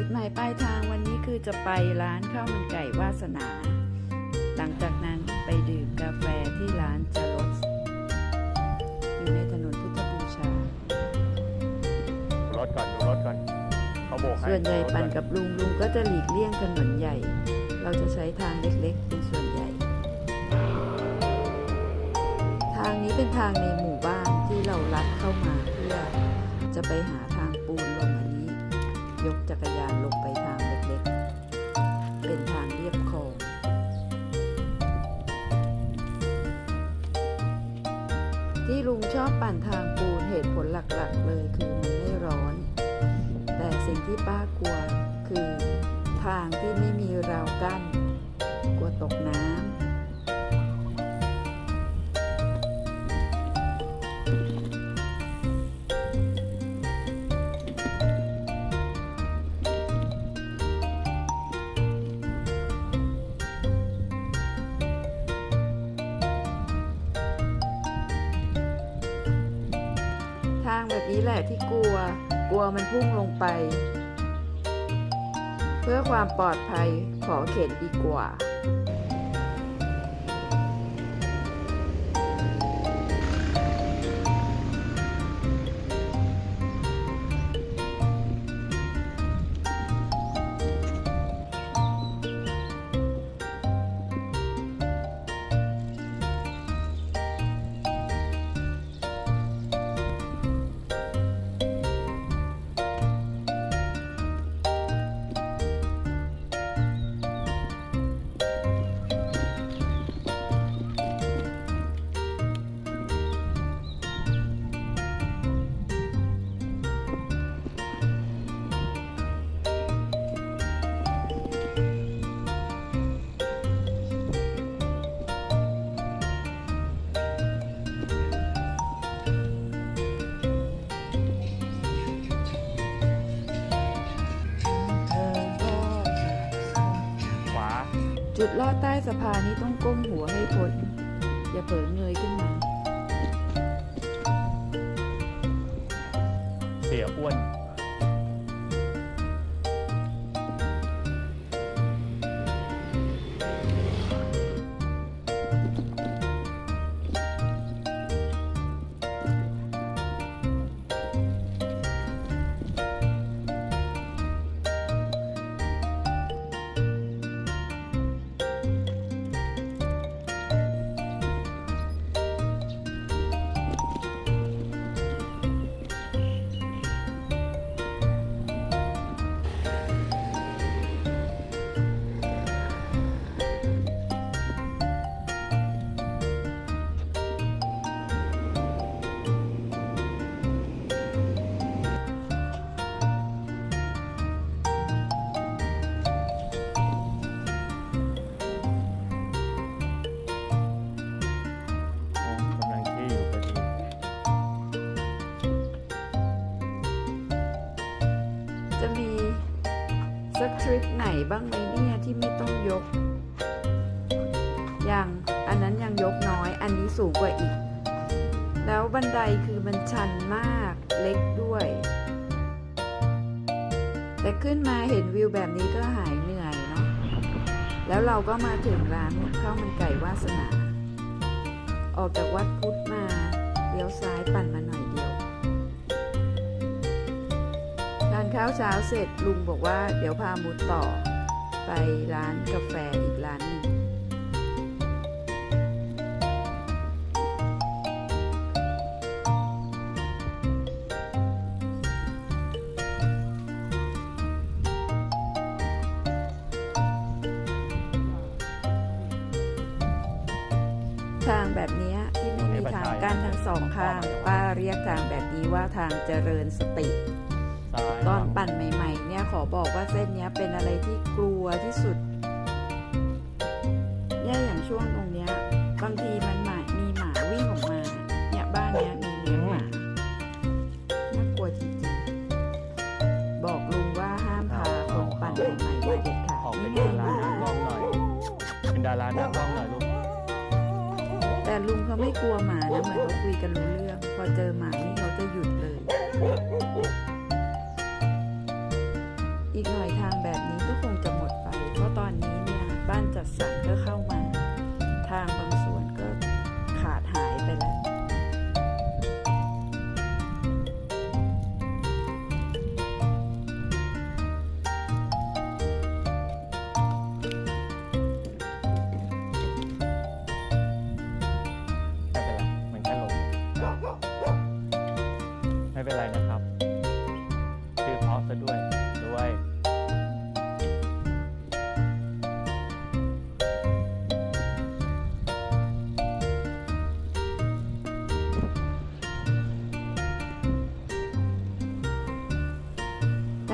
จุดหมายปลายทางวันนี้คือจะไปร้านข้าวมันไก่วาสนา หลังจากนั้นไปดื่มกาแฟที่ร้านจารสอยู่ในถนนพุทธบูชาดูรถก่อนดูรถก่อนเขาโบกให้ส่วนใหญ่ดูรถปั่นก่อกับลุงลุงก็จะหลีกเลี่ยงถนนใหญ่ เราจะใช้ทางเล็กๆ เป็นส่วนใหญ่ ทางนี้เป็นทางในหมู่บ้านที่เราลัดเข้ามาเพื่อจะไปหา ปั่นทางปูนเหตุผลหลักๆ เลยคือมันไม่ร้อน แต่สิ่งที่ป้ากลัวคือทางที่ไม่มีราวกั้น กลัวตกน้ำ นี้แหละที่กลัว กลัวมันพุ่งลงไป เพื่อความปลอดภัยขอเข็นดีกว่า จุดลอดใต้สะพานนี้ต้องก้มหัวให้พ้นอย่าเผลอเงยขึ้นมา เสียอ้วน ริปไหนบ้างไหมเนี่ยที่ไม่ต้องยกอย่างอันนั้นยังยกน้อย อันนี้สูงกว่าอีก แล้วบันไดคือมันชันมากเล็กด้วย แต่ขึ้นมาเห็นวิวแบบนี้ก็หายเหนื่อยเนาะ แล้วเราก็มาถึงร้านข้าวมันไก่วาสนา ออกจากวัดพุทธมาเลี้ยวซ้ายปั่นมาหน่อยเดียวานข้าวเช้าเสร็จลุงบอกว่าเดี๋ยวพามุดต่อ ไปร้านกาแฟอีกร้านหนึ่งทางแบบนี้ที่ไม่มีทางกั้นทั้งสองข้างป้าเรียกทางแบบนี้ว่าทางเจริญสติ ตอนปั่นใหม่ ๆ เนี่ยขอบอกว่าเส้นเนี้ยเป็นอะไรที่กลัวที่สุดเนี่ยอย่างช่วงตรงเนี้ยบางทีมันหมามีหมาวิ่งออกมา เนี่ยบ้านเนี้ยมีเลี้ยงหมาน่ากลัวจริงๆบอกลุงว่าห้ามพาคนปั่นใหม่ๆมาเด็ดขาดออกเป็นี่นไงดาราหหน้ามากล้องหน่อยเป็นดาราหน้ากล้องหน่อยลูกแต่ลุงเขาไม่กลัวหมานะเหมือนเขาคุยกันรู้เรื่อง พอเจอหมานี่เขาจะหยุดเลยอีกหน่อยาน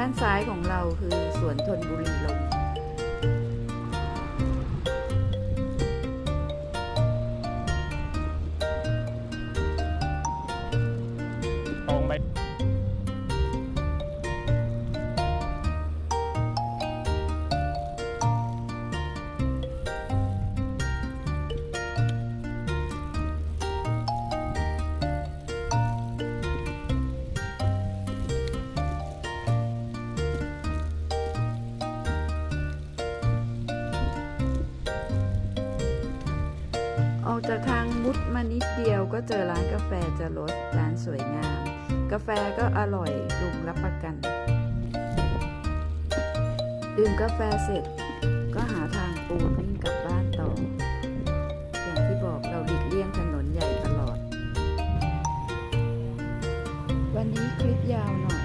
ด้านซ้ายของเราคือสวนทนบุรีลม ออกจากทางมุดมานิดเดียวก็เจอร้านกาแฟจะรสร้านสวยงาม กาแฟก็อร่อยลุงรับประกัน ดื่มกาแฟเสร็จ ก็หาทางปูนวิ่งกลับบ้านต่อ อย่างที่บอกเราหลีกเลี่ยงถนนใหญ่ตลอด วันนี้คลิปยาวหน่อย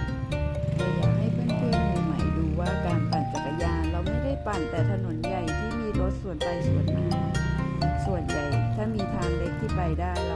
เลยอยากให้เพื่อนๆใหม่ดูว่าการปั่นจักรยานเราไม่ได้ปั่นแต่ถนนใหญ่ที่มีรถสวนไปชิด ไปได้